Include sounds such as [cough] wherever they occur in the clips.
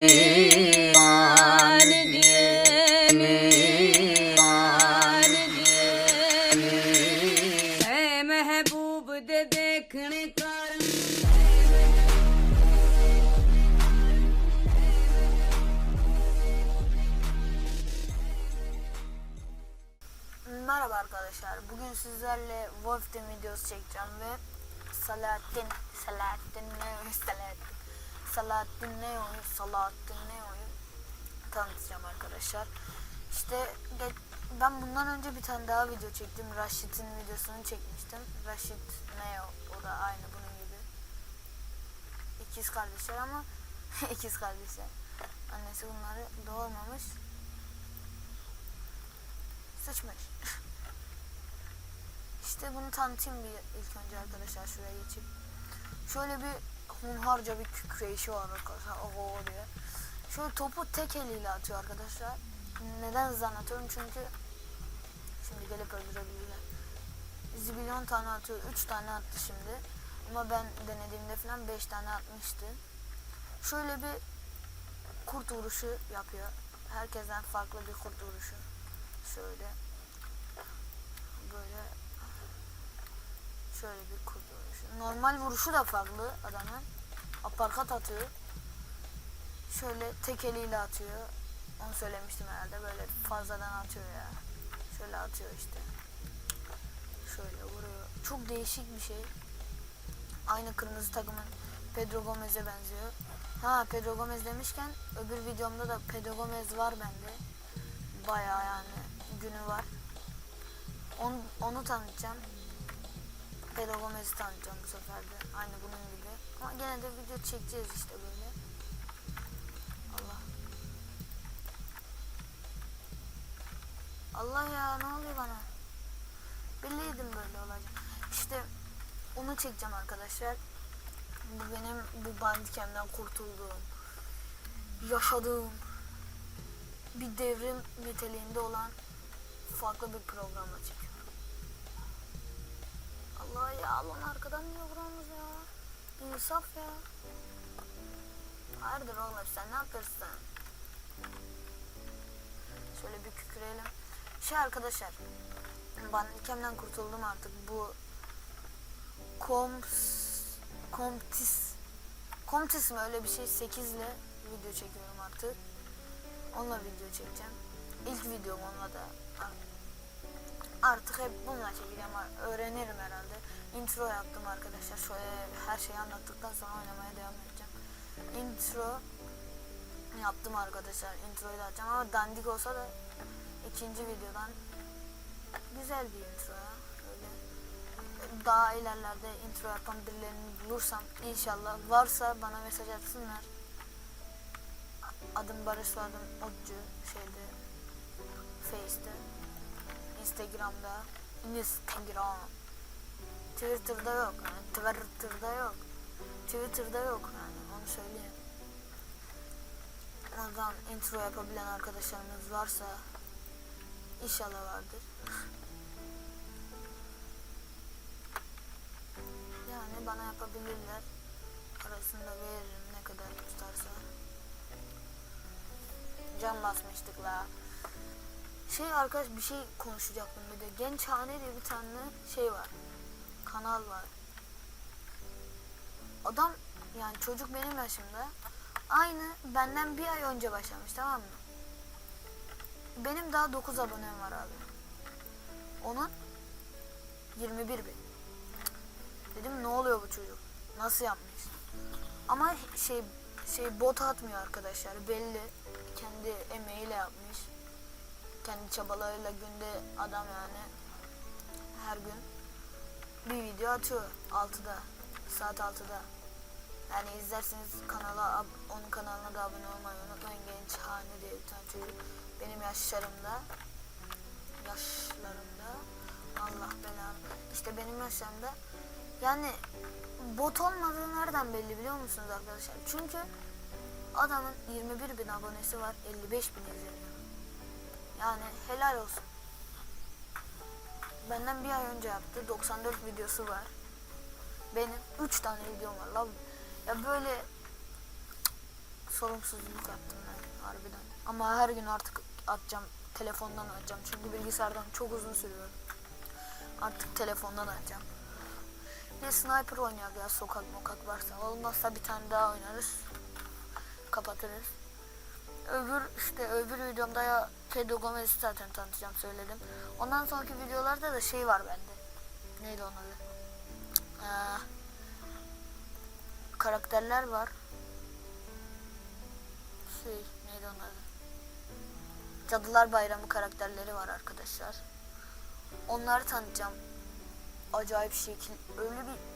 Merhaba arkadaşlar. Bugün sizlerle Wolf'ten videosu çekeceğim ve Salahattin Salahattin Salahattin Salahattin ne oyun Salahattin ne oyun tanıtacağım arkadaşlar. İşte ben bundan önce bir tane daha video çektim. Raşit'in videosunu çekmiştim. Raşit ne o? O da aynı bunun gibi. İkiz kardeşler ama [laughs] ikiz kardeşler. Annesi bunları doğurmamış. Sıçmış. [laughs] İşte bunu tanıtayım bir ilk önce arkadaşlar şuraya geçip. Şöyle bir hunharca bir kükreyişi var arkadaşlar. Oho diye. Şöyle topu tek eliyle atıyor arkadaşlar. Neden hızdan atıyorum? Çünkü şimdi gelip öldürebilirler. Zibilyon tane atıyor. 3 tane attı şimdi. Ama ben denediğimde falan 5 tane atmıştı. Şöyle bir kurt vuruşu yapıyor. Herkesten farklı bir kurt vuruşu. Şöyle. Böyle. Şöyle bir kurt vuruşu. Normal vuruşu da farklı adamın. Aparkat atıyor. Şöyle tek eliyle atıyor. Onu söylemiştim herhalde. Böyle fazladan atıyor ya. Şöyle atıyor işte. Şöyle vuruyor. Çok değişik bir şey. Aynı kırmızı takımın Pedro Gomez'e benziyor. Ha Pedro Gomez demişken öbür videomda da Pedro Gomez var bende. Bayağı yani günü var. Onu, onu tanıtacağım. Pedro Gomez'i tanıtacağım bu sefer de. Aynı bunun gibi. Ama gene de video çekeceğiz işte böyle. Allah. Allah ya ne oluyor bana? Belliydim böyle olacak. İşte onu çekeceğim arkadaşlar. Bu benim bu bandikemden kurtulduğum, yaşadığım bir devrim niteliğinde olan farklı bir programla çekiyorum. Allah ya lan arkadan niye vuruyorsunuz ya? İnsaf ya. Hayırdır oğlum sen ne yapıyorsun? Şöyle bir kükürelim. Şey arkadaşlar. Ben ikemden kurtuldum artık. Bu Koms Komtis Komtis mi öyle bir şey 8 ile video çekiyorum artık. Onunla video çekeceğim. İlk videom onunla da artık hep bununla çekeceğim. Öğrenirim herhalde. Intro yaptım arkadaşlar. Şöyle her şeyi anlattıktan sonra oynamaya devam edeceğim. Intro yaptım arkadaşlar. Introyu da açacağım ama dandik olsa da ikinci videodan güzel bir intro ya. Öyle daha ilerlerde intro yapan birilerini bulursam inşallah varsa bana mesaj atsınlar. Adım Barış soyadım Otcu şeyde Face'te Instagram'da Instagram Twitter'da yok yani Twitter'da yok Twitter'da yok yani onu söyleyeyim. Oradan intro yapabilen arkadaşlarımız varsa inşallah vardır. [laughs] Yani bana yapabilirler. Parasını da veririm ne kadar tutarsa. Can basmıştık la. Şey arkadaş bir şey konuşacaktım bir de. Gençhane diye bir tane şey var. Kanal var. Adam yani çocuk benim yaşımda. Aynı benden bir ay önce başlamış tamam mı? Benim daha 9 abonem var abi. Onun 21 bin. Dedim ne oluyor bu çocuk? Nasıl yapmış? Ama şey şey bot atmıyor arkadaşlar belli. Kendi emeğiyle yapmış. Kendi çabalarıyla günde adam yani her gün bir video atıyor 6'da. Saat 6'da. Yani izlerseniz kanala onun kanalına da abone olmayı unutmayın. Genç Hane diye bir tane çocuk. Benim yaşlarımda yaşlarımda Allah belanı. İşte benim yaşlarımda yani bot olmadığı nereden belli biliyor musunuz arkadaşlar? Çünkü adamın 21 bin abonesi var, 55 bin izleniyor. Yani helal olsun. Benden bir ay önce yaptı, 94 videosu var. Benim 3 tane videom var la. Ya böyle sorumsuzluk yaptım ben harbiden. Ama her gün artık atacağım. Telefondan atacağım. Çünkü bilgisayardan çok uzun sürüyor. Artık telefondan atacağım. Ne sniper oynayak ya sokak mokak varsa. Olmazsa bir tane daha oynarız. Kapatırız. Öbür işte öbür videomda ya Pedro Gomez'i zaten tanıtacağım söyledim. Ondan sonraki videolarda da şey var bende. Neydi onun adı? Ee, karakterler var. Şey neydi onun adı? Cadılar Bayramı karakterleri var arkadaşlar. Onları tanıtacağım. Acayip şekil. Öyle bir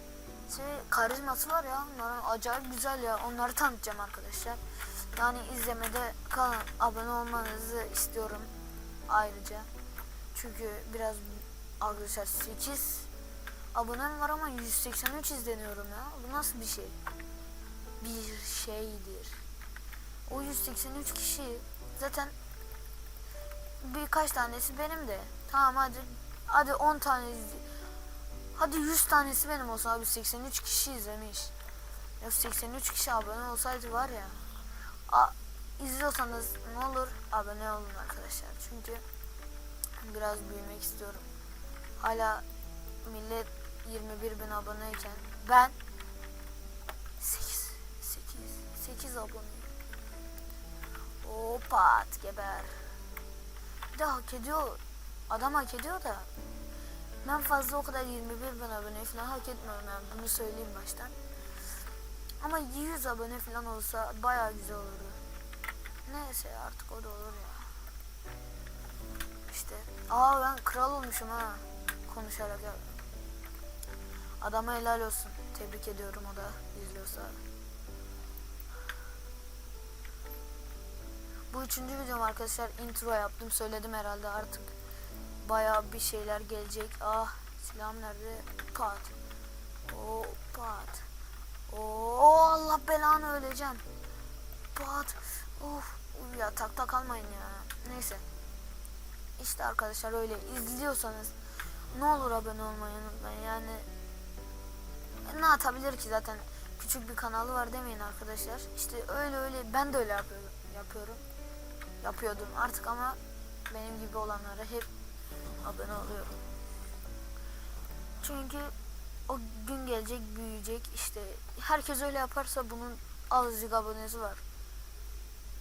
şey karizması var ya. Onların acayip güzel ya. Onları tanıtacağım arkadaşlar. Yani izlemede kalın. Abone olmanızı istiyorum. Ayrıca. Çünkü biraz arkadaşlar 8 abonem var ama 183 izleniyorum ya. Bu nasıl bir şey? Bir şeydir. O 183 kişi zaten birkaç tanesi benim de. Tamam hadi hadi 10 tane izle- Hadi 100 tanesi benim olsun abi 83 kişi izlemiş. Ya 83 kişi abone olsaydı var ya. A, izliyorsanız ne olur abone olun arkadaşlar. Çünkü biraz büyümek istiyorum. Hala millet 21 bin aboneyken ben 8 8 8 aboneyim. Hoppa geber. Bir de hak ediyor. Adam hak ediyor da. Ben fazla o kadar 21 bin abone falan hak etmiyorum yani bunu söyleyeyim baştan. Ama 100 abone falan olsa bayağı güzel olurdu. Neyse artık o da olur ya. İşte. Aa ben kral olmuşum ha. Konuşarak ya. Adama helal olsun. Tebrik ediyorum o da izliyorsa. Bu üçüncü videom arkadaşlar intro yaptım söyledim herhalde artık bayağı bir şeyler gelecek. Ah silahım nerede? Pat. O pat. Oo Allah belanı öleceğim. Pat. Of. Uf, ya tak tak almayın ya. Neyse. İşte arkadaşlar öyle izliyorsanız ne olur abone olmayı unutmayın. Yani ne atabilir ki zaten küçük bir kanalı var demeyin arkadaşlar. İşte öyle öyle ben de öyle yapıyorum. Yapıyorum. Yapıyordum artık ama benim gibi olanlara hep abone oluyorum. Çünkü o gün gelecek büyüyecek işte herkes öyle yaparsa bunun azıcık abonesi var.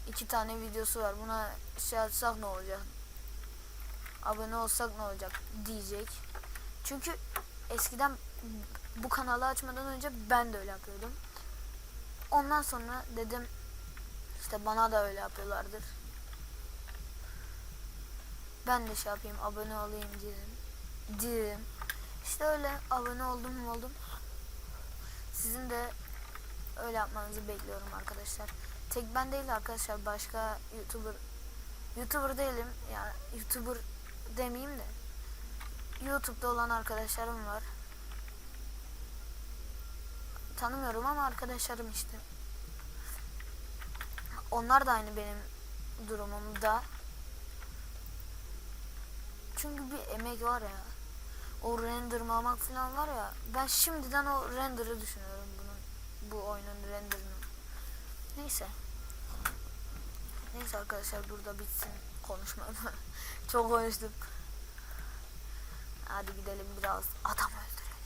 İki tane videosu var. Buna şey atsak ne olacak? Abone olsak ne olacak diyecek. Çünkü eskiden bu kanalı açmadan önce ben de öyle yapıyordum. Ondan sonra dedim işte bana da öyle yapıyorlardır. Ben de şey yapayım abone olayım dedim. Dedim. İşte öyle abone oldum oldum. Sizin de öyle yapmanızı bekliyorum arkadaşlar. Tek ben değil arkadaşlar başka YouTuber YouTuber değilim yani YouTuber demeyeyim de YouTube'da olan arkadaşlarım var. Tanımıyorum ama arkadaşlarım işte. Onlar da aynı benim durumumda. Çünkü bir emek var ya. O renderlamak falan var ya. Ben şimdiden o render'ı düşünüyorum bunun. Bu oyunun renderını. Neyse. Neyse arkadaşlar burada bitsin konuşmam. [laughs] Çok konuştum. Hadi gidelim biraz adam öldürelim.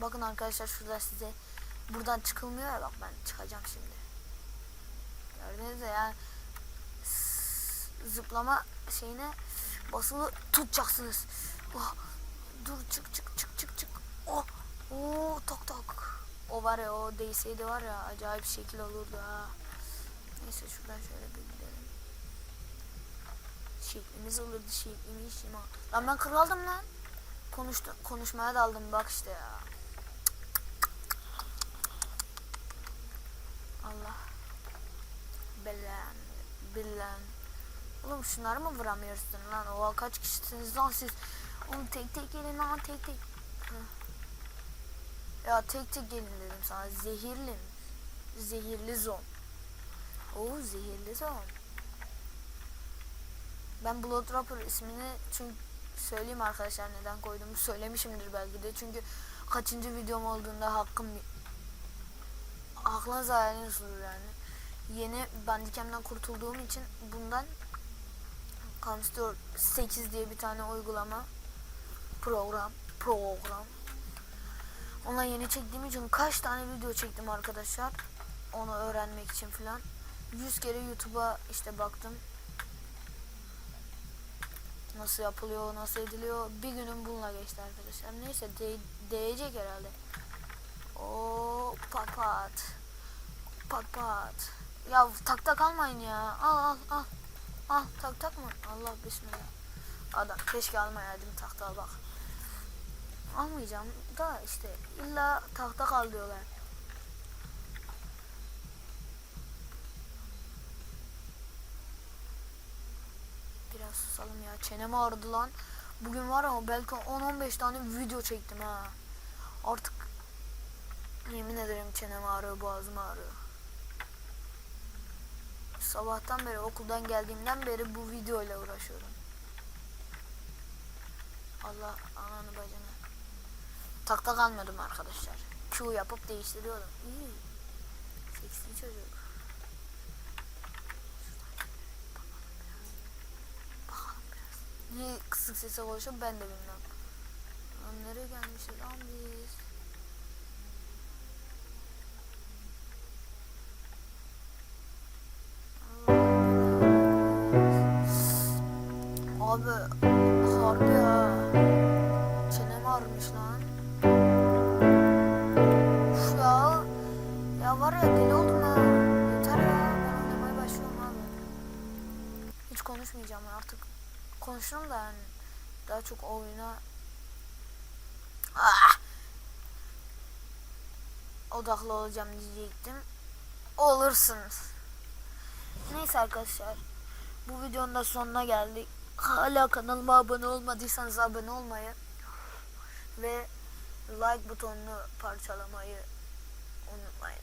Bakın arkadaşlar şurada size buradan çıkılmıyor ya bak ben çıkacağım şimdi. Gördünüz mü yani zıplama şeyine basılı tutacaksınız. Oh, dur çık çık çık çık çık. Oh, oo tok tok. O var ya o değseydi var ya acayip şekil olurdu ha. Neyse şuradan şöyle bir gidelim. Şeklimiz olurdu şeklimiz şima. Lan ben kraldım lan. Konuştu, konuşmaya daldım bak işte ya. Allah. Belen. Bilen. Oğlum şunları mı vuramıyorsun lan? O kaç kişisiniz lan siz? Oğlum tek tek gelin lan tek tek. Ya tek tek gelin dedim sana. Zehirli? Zehirli zon. Oo zehirli zon. Ben Blood Rapper ismini çünkü söyleyeyim arkadaşlar neden koyduğumu söylemişimdir belki de çünkü kaçıncı videom olduğunda hakkım aklınız hayaliniz olur yani. Yeni Bandicam'dan kurtulduğum için bundan Camstore 8 diye bir tane uygulama program program Ondan yeni çektiğim için kaç tane video çektim arkadaşlar. Onu öğrenmek için filan. 100 kere YouTube'a işte baktım. Nasıl yapılıyor, nasıl ediliyor. Bir günüm bununla geçti arkadaşlar. Neyse de- değecek herhalde. O papat. Papat. Ya tak tak almayın ya. Al al al. Al tak tak mı? Allah bismillah. Adam keşke almayaydım takta bak. Almayacağım da işte illa tahta kal diyorlar. Biraz susalım ya. Çenem ağrıdı lan. Bugün var ama belki 10-15 tane video çektim ha. Artık yemin ederim çenem ağrıyor, boğazım ağrıyor. Sabahtan beri okuldan geldiğimden beri bu video ile uğraşıyorum. Allah ananı bacını. Takta kalmıyordum arkadaşlar. Q yapıp değiştiriyordum. İyi. Seksli çocuk. Bakalım biraz. Niye kısık sesle konuşuyor ben de bilmem. Lan nereye gelmişiz lan biz? Konuşurum da yani. Daha çok oyuna ah! odaklı olacağım diyecektim. Olursunuz. Neyse arkadaşlar. Bu videonun da sonuna geldik. Hala kanalıma abone olmadıysanız abone olmayı ve like butonunu parçalamayı unutmayın.